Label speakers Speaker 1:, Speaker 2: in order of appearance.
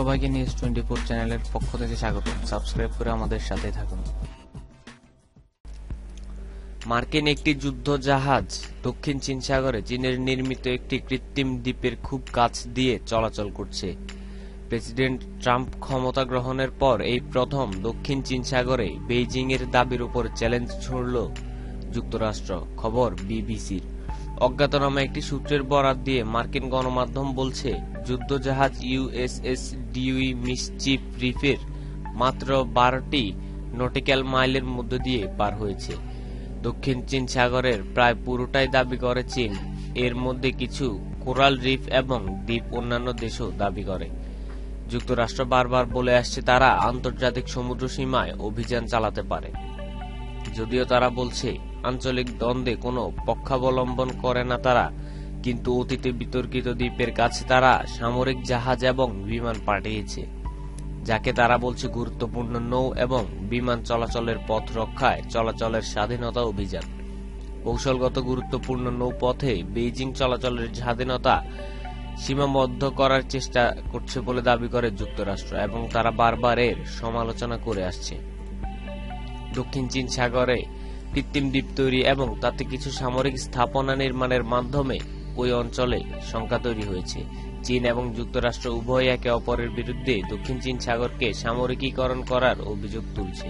Speaker 1: সবাইকে news twenty four চ্যানেলের পক্ষ থেকে স্বাগত। সাবস্ক্রাইব করে আমাদের সাথে থাকুন।
Speaker 2: মার্কিন একটি যুদ্ধ জাহাজ দক্ষিণ চীন সাগরে চীনের নির্মিত একটি কৃত্রিম দ্বীপের খুব কাছ দিয়ে চলাচল করছে। প্রেসিডেন্ট ট্রাম্প ক্ষমতা গ্রহণের পর এই প্রথম দক্ষিণ চীন সাগরে বেইজিং এর দাবির উপর চ্যালেঞ্জ ছুড়ল যুক্তরাষ্ট্র, খবর বিবিসির। অজ্ঞাতনামা একটি সূত্রের বরাত দিয়ে মার্কিন গণমাধ্যম বলছে, যুদ্ধজাহাজ ইউএসএস ডিউই মিসচিপ রিফের মাত্র বারোটি নটিক্যাল মাইলের মধ্য দিয়ে পার হয়েছে। দক্ষিণ চীন সাগরের প্রায় পুরোটাই দাবি করে চীন। এর মধ্যে কিছু কোরাল রিফ এবং দ্বীপ অন্যান্য দেশও দাবি করে। যুক্তরাষ্ট্র বারবার বলে আসছে তারা আন্তর্জাতিক সমুদ্র সীমায় অভিযান চালাতে পারে। যদিও তারা বলছে, আঞ্চলিক দ্বন্দ্বে কোনো পক্ষাবলম্বন করে না তারা, কিন্তু অতীতে বিতর্কিত দ্বীপের কাছে তারা সামরিক জাহাজ এবং বিমান পাঠিয়েছে, যাকে তারা বলছে গুরুত্বপূর্ণ নৌ এবং বিমান চলাচলের পথ রক্ষায় চলাচলের স্বাধীনতা অভিযান। কৌশলগত গুরুত্বপূর্ণ নৌপথে বেইজিং চলাচলের স্বাধীনতা সীমাবদ্ধ করার চেষ্টা করছে বলে দাবি করে যুক্তরাষ্ট্র, এবং তারা বারবার এর সমালোচনা করে আসছে। দক্ষিণ চীন সাগরে কৃত্রিম দ্বীপ তৈরি এবং তাতে কিছু সামরিক স্থাপনা নির্মাণের মাধ্যমে ওই অঞ্চলে শঙ্কা তৈরি হয়েছে। চীন এবং যুক্তরাষ্ট্র উভয় একে অপরের বিরুদ্ধে দক্ষিণ চীন সাগরকে সামরিকীকরণ করার অভিযোগ তুলছে।